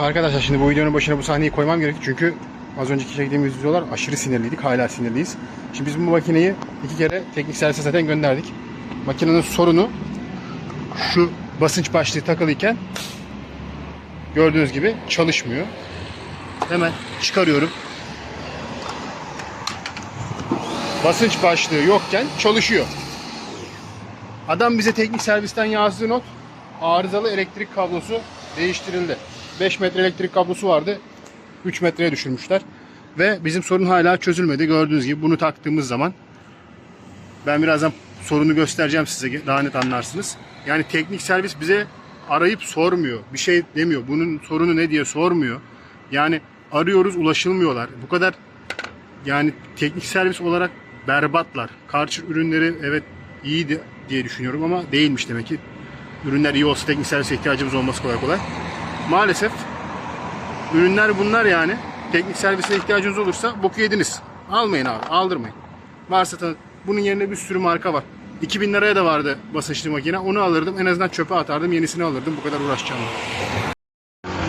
Arkadaşlar şimdi bu videonun başına bu sahneyi koymam gerek çünkü az önceki çektiğimiz videolar aşırı sinirliydik. Hala sinirliyiz. Şimdi biz bu makineyi iki kere teknik servise zaten gönderdik. Makinenin sorunu şu basınç başlığı takılıyken gördüğünüz gibi çalışmıyor. Hemen çıkarıyorum. Basınç başlığı yokken çalışıyor. Adam bize teknik servisten yazdığı not arızalı elektrik kablosu değiştirildi. 5 metre elektrik kablosu vardı. 3 metreye düşürmüşler. Ve bizim sorun hala çözülmedi. Gördüğünüz gibi bunu taktığımız zaman ben birazdan sorunu göstereceğim size daha net anlarsınız. Yani teknik servis bize arayıp sormuyor. Bir şey demiyor. Bunun sorunu ne diye sormuyor. Yani arıyoruz ulaşılmıyorlar. Bu kadar yani teknik servis olarak berbatlar. Karşı ürünleri evet iyiydi diye düşünüyorum ama değilmiş demek ki. Ürünler iyi olsa teknik servise ihtiyacımız olması kolay kolay. Maalesef ürünler bunlar yani. Teknik servise ihtiyacınız olursa boku yediniz. Almayın abi, aldırmayın. Varsa tanı- bunun yerine bir sürü marka var. 2000 liraya da vardı basınçlı makine. Onu alırdım. En azından çöpe atardım. Yenisini alırdım. Bu kadar uğraşacağım.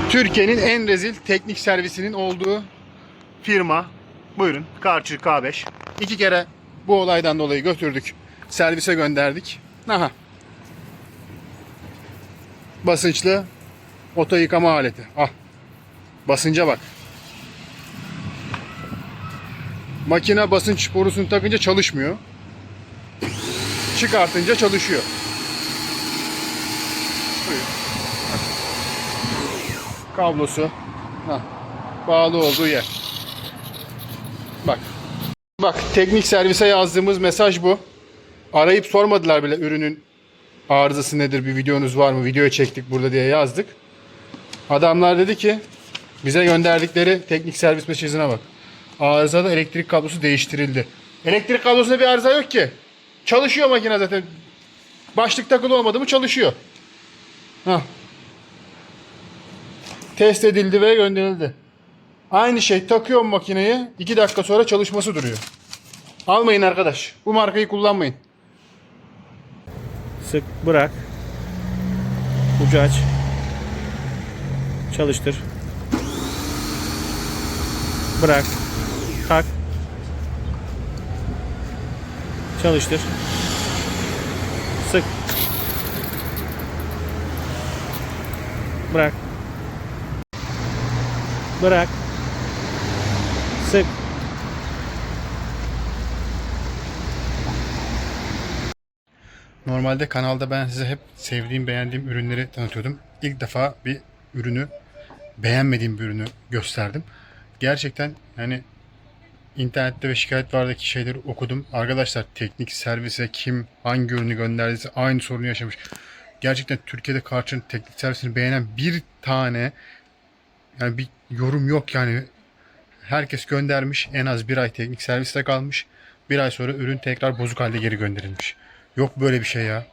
Türkiye'nin en rezil teknik servisinin olduğu firma. Buyurun. Karçı K5. İki kere bu olaydan dolayı götürdük. Servise gönderdik. Aha. Basınçlı oto yıkama aleti. Ah. Basınca bak. Makine basınç borusunu takınca çalışmıyor. Çıkartınca çalışıyor. Kablosu. Hah. Bağlı olduğu yer. Bak. Bak teknik servise yazdığımız mesaj bu. Arayıp sormadılar bile ürünün arızası nedir, bir videonuz var mı, videoya çektik burada diye yazdık. Adamlar dedi ki bize gönderdikleri teknik servis mesajına bak. Arızada elektrik kablosu değiştirildi. Elektrik kablosunda bir arıza yok ki. Çalışıyor makine zaten. Başlık takılı olmadı mı çalışıyor. Hah. Test edildi ve gönderildi. Aynı şey takıyorum makineyi 2 dakika sonra çalışması duruyor. Almayın arkadaş. Bu markayı kullanmayın. Sık bırak. Ucu aç. Çalıştır. Bırak. Tak. Çalıştır. Sık. Bırak. Bırak. Sık. Normalde kanalda ben size hep sevdiğim, beğendiğim ürünleri tanıtıyordum. İlk defa bir ürünü, beğenmediğim bir ürünü gösterdim. Gerçekten yani internette ve şikayet vardaki şeyleri okudum. Arkadaşlar teknik servise kim hangi ürünü gönderdiyse aynı sorunu yaşamış. Gerçekten Türkiye'de Karç'ın teknik servisini beğenen bir tane yani bir yorum yok yani. Herkes göndermiş. En az bir ay teknik serviste kalmış. Bir ay sonra ürün tekrar bozuk halde geri gönderilmiş. Yok böyle bir şey ya.